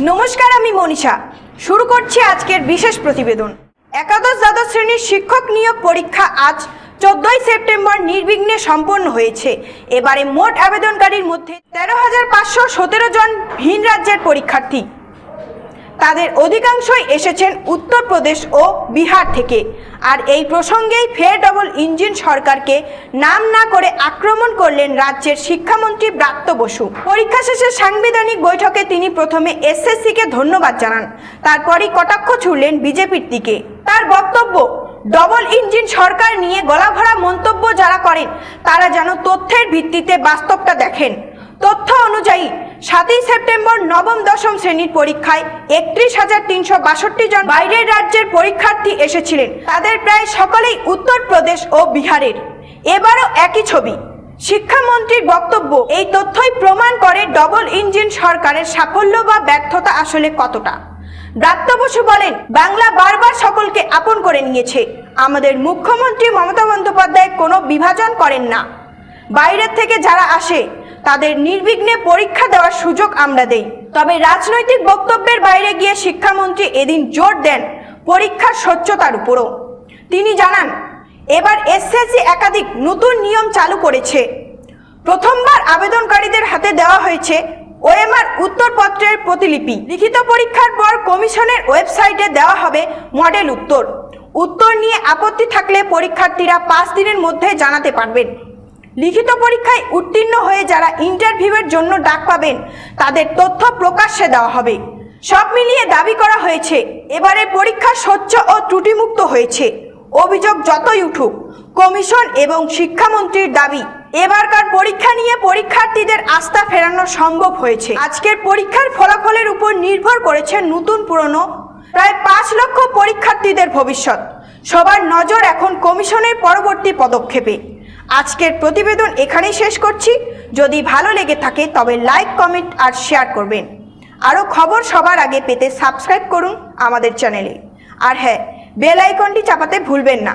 নমস্কার, আমি মনীষা। শুরু করছি আজকের বিশেষ প্রতিবেদন। একাদশ দ্বাদশ শ্রেণির শিক্ষক নিয়োগ পরীক্ষা আজ চোদ্দই সেপ্টেম্বর নির্বিঘ্নে সম্পন্ন হয়েছে। এবারে মোট আবেদনকারীর মধ্যে তেরো হাজার পাঁচশো সতেরো জন ভিন রাজ্যের পরীক্ষার্থী। তাদের অধিকাংশই এসেছেন উত্তরপ্রদেশ ও বিহার থেকে। আর এই প্রসঙ্গেই ফের ডবল ইঞ্জিন সরকারকে নাম না করে আক্রমণ করলেন রাজ্যের শিক্ষামন্ত্রী ব্রাত্য বসু। পরীক্ষা শেষে সাংবিধানিক বৈঠকে তিনি প্রথমে এসএসসিকে ধন্যবাদ জানান, তারপরই কটাক্ষ ছুড়লেন বিজেপির দিকে। তার বক্তব্য, ডবল ইঞ্জিন সরকার নিয়ে গলাভরা মন্তব্য যারা করেন, তারা যেন তথ্যের ভিত্তিতে বাস্তবটা দেখেন। তথ্য অনুযায়ী সাতই সেপ্টেম্বর নবম দশম শ্রেণির পরীক্ষায় একত্রিশ হাজার তিনশো বাষট্টি জন বাইরের রাজ্যের পরীক্ষার্থী এসেছিলেন। তাদের প্রায় সকলেই উত্তরপ্রদেশ ও বিহারের। এবারও একই ছবি। শিক্ষামন্ত্রীর বক্তব্য, এই তথ্যই প্রমাণ করে ডবল ইঞ্জিন সরকারের সাফল্য বা ব্যর্থতা আসলে কতটা। ব্রাত্য বসু বলেন, বাংলা বারবার সকলকে আপন করে নিয়েছে। আমাদের মুখ্যমন্ত্রী মমতা বন্দ্যোপাধ্যায় কোনো বিভাজন করেন না। বাইরের থেকে যারা আসে তাদের নির্বিঘ্নে পরীক্ষা দেওয়ার সুযোগ আমরা দেই। তবে রাজনৈতিক বক্তব্যের বাইরে গিয়ে শিক্ষামন্ত্রী এদিন জোর দেন পরীক্ষার স্বচ্ছতার উপরও। তিনি জানান, এবার এসএসসি একাধিক নতুন নিয়ম চালু করেছে। প্রথমবার আবেদনকারীদের হাতে দেওয়া হয়েছে ওএমআর উত্তরপত্রের প্রতিলিপি। লিখিত পরীক্ষার পর কমিশনের ওয়েবসাইটে দেওয়া হবে মডেল উত্তর। উত্তর নিয়ে আপত্তি থাকলে পরীক্ষার্থীরা পাঁচ দিনের মধ্যে জানাতে পারবেন। লিখিত পরীক্ষায় উত্তীর্ণ হয়ে যারা ইন্টারভিউয়ের জন্য ডাক পাবেন, তাদের তথ্য প্রকাশ্যে দেওয়া হবে। সব মিলিয়ে দাবি করা হয়েছে এবারের পরীক্ষা স্বচ্ছ ও ত্রুটিমুক্ত হয়েছে। অভিযোগ যতই উঠুক, কমিশন এবং শিক্ষামন্ত্রীর দাবি, এবারকার পরীক্ষা নিয়ে পরীক্ষার্থীদের আস্থা ফেরানো সম্ভব হয়েছে। আজকের পরীক্ষার ফলাফলের উপর নির্ভর করেছে নতুন পুরনো, প্রায় পাঁচ লক্ষ পরীক্ষার্থীদের ভবিষ্যৎ। সবার নজর এখন কমিশনের পরবর্তী পদক্ষেপে। আজকের প্রতিবেদন এখানেই শেষ করছি। যদি ভালো লেগে থাকে, তবে লাইক, কমেন্ট আর শেয়ার করবেন। আরও খবর সবার আগে পেতে সাবস্ক্রাইব করুন আমাদের চ্যানেলে। আর হ্যাঁ বেল আইকনটি চাপাতে ভুলবেন না।